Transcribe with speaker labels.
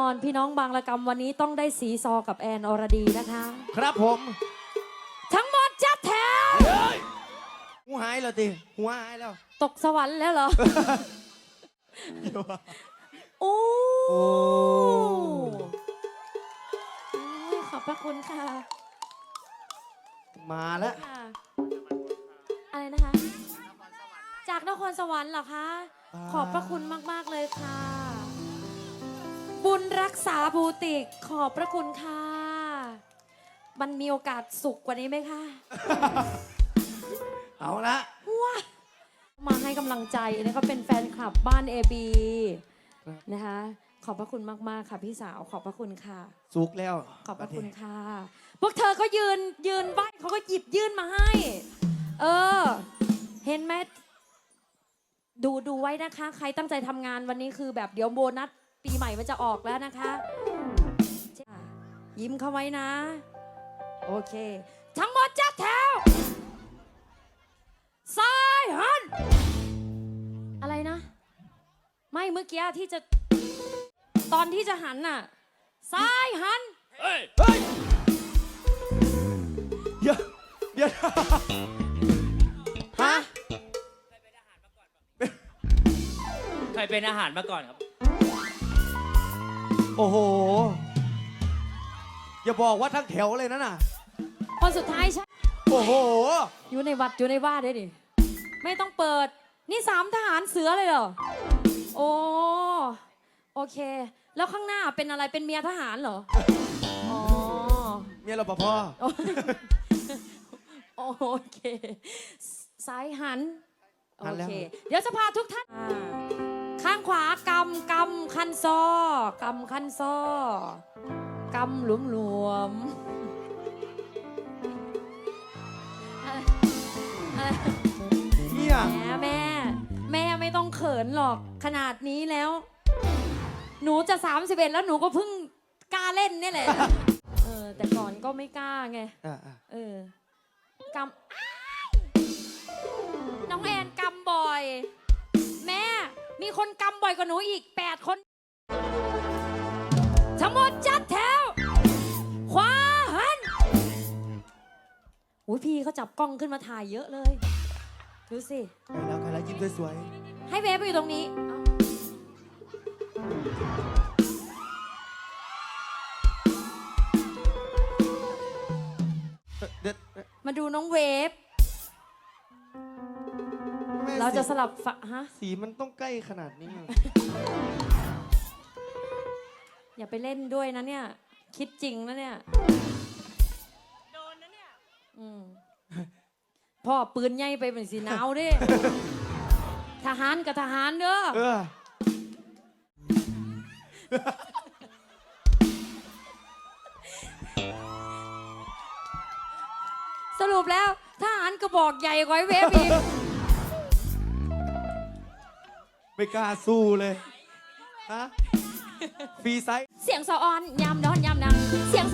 Speaker 1: ออนพี่น้องบางระกรรมวันนี้ต้องได้สีซอกับแอนอรดีนะคะ
Speaker 2: ครับผม
Speaker 1: ทั้งหมดจัดแถว
Speaker 2: หูหายแล้วติหัวหายแล้ว
Speaker 1: ตกสวรรค์แล้วเหรอโอ้
Speaker 2: โอ้
Speaker 1: ยขอบพระคุณค่ะ
Speaker 2: มาแล้ว
Speaker 1: ค่ะ อะไรนะคะ จากนครสวรรค์เหรอคะ ขอบพระคุณมาก ๆ เลยค่ะ บุญรักษาบูติกขอบพระคุณค่ะ มันมีโอกาสสุขกว่านี้ไหมคะ
Speaker 2: เอาละ
Speaker 1: ว้ามาให้กำลังใจนะเขาเป็นแฟนคลับบ้านเอบีนะคะ ขอบพระคุณมากๆค่ะพี่สาวขอบพระคุณค่ะ
Speaker 2: สุกแล้ว
Speaker 1: ขอบพระคุณค่ะ พวกเธอก็ยืนยืนไหวเขาก็หยิบยื่นมาให้ เออ เห็นไหมดูดูไว้นะคะ ใครตั้งใจทำงานวันนี้คือแบบเดี๋ยวโบนัส ปีใหม่มันจะออกแล้วนะคะจ้ะยิ้มเข้าไว้นะ โอเค ทั้งหมดจัดแถวซ้ายหัน อะไรนะ ไม่เมื่อกี้ที่จะ ตอนที่จะหันน่ะซ้ายหัน
Speaker 2: เฮ้ยเดี๋ยวเดี๋ยวฮะ
Speaker 3: เคยเป็นอาหารมาก่อนครับ
Speaker 2: โอ้โห อย่าบอกว่าทั้งแถวเลยนะน่ะ
Speaker 1: คนสุดท้ายใช่
Speaker 2: โอ้โห
Speaker 1: อยู่ในวัดอยู่ในว่าได้ดิไม่ต้องเปิด นี่สามทหารเสือเลยเหรอโอ้โอเค แล้วข้างหน้าเป็นอะไรเป็นเมียทหารเหรออ๋อ
Speaker 2: เมียรปภ
Speaker 1: โอเคซ้ายหันโอ
Speaker 2: หันแล้ว
Speaker 1: เค เดี๋ยวจะพาทุกท่านอ่า ข้างขวากำกำคันซอกำคันซอกำหลวมหลวมๆอะไรอะไร
Speaker 2: เนี่ย
Speaker 1: แหมแม่ แม่ไม่ต้องเขินหรอกขนาดนี้แล้ว หนูจะ 31 แล้วหนูก็เพิ่งกล้าเล่นนี่แหละ เออ แต่ก่อนก็ไม่กล้าไง
Speaker 2: อะอะ
Speaker 1: เออกำ คนกำบ่อยกว่าหนูอีก 8 คนทั้งหมดจัดแถว ขวาหันอุ้ยพี่เขาจับกล้องขึ้นมาถ่ายเยอะเลย ดูสิ
Speaker 2: ใครแล้วใครแล้วยิ้มสวย
Speaker 1: ให้เวฟไปอยู่ตรงนี้เอา
Speaker 2: ๆเด็ด
Speaker 1: มาดูน้องเวฟ
Speaker 2: แม่
Speaker 1: เราจะส
Speaker 2: สี
Speaker 1: ลับฝะฮะ
Speaker 2: สีมันต้องใกล้ขนาดนี้อะ
Speaker 1: อย่าไปเล่นด้วยนะเนี่ย คิดจริงนะเนี่ย โดนนะเนี่ย อืมพ่อปืนใหญ่ไปเป็นสีหนาวเด้ทหารกับทหารเด้อ
Speaker 2: เออ
Speaker 1: สรุปแล้ว ทหารกระบอกใหญ่กว่าไอ้เวฟอีก
Speaker 2: ไม่กล้าสู้เลยฮะฟรีไซส์
Speaker 1: เสียงสะออนยามนอนยามนังเสียง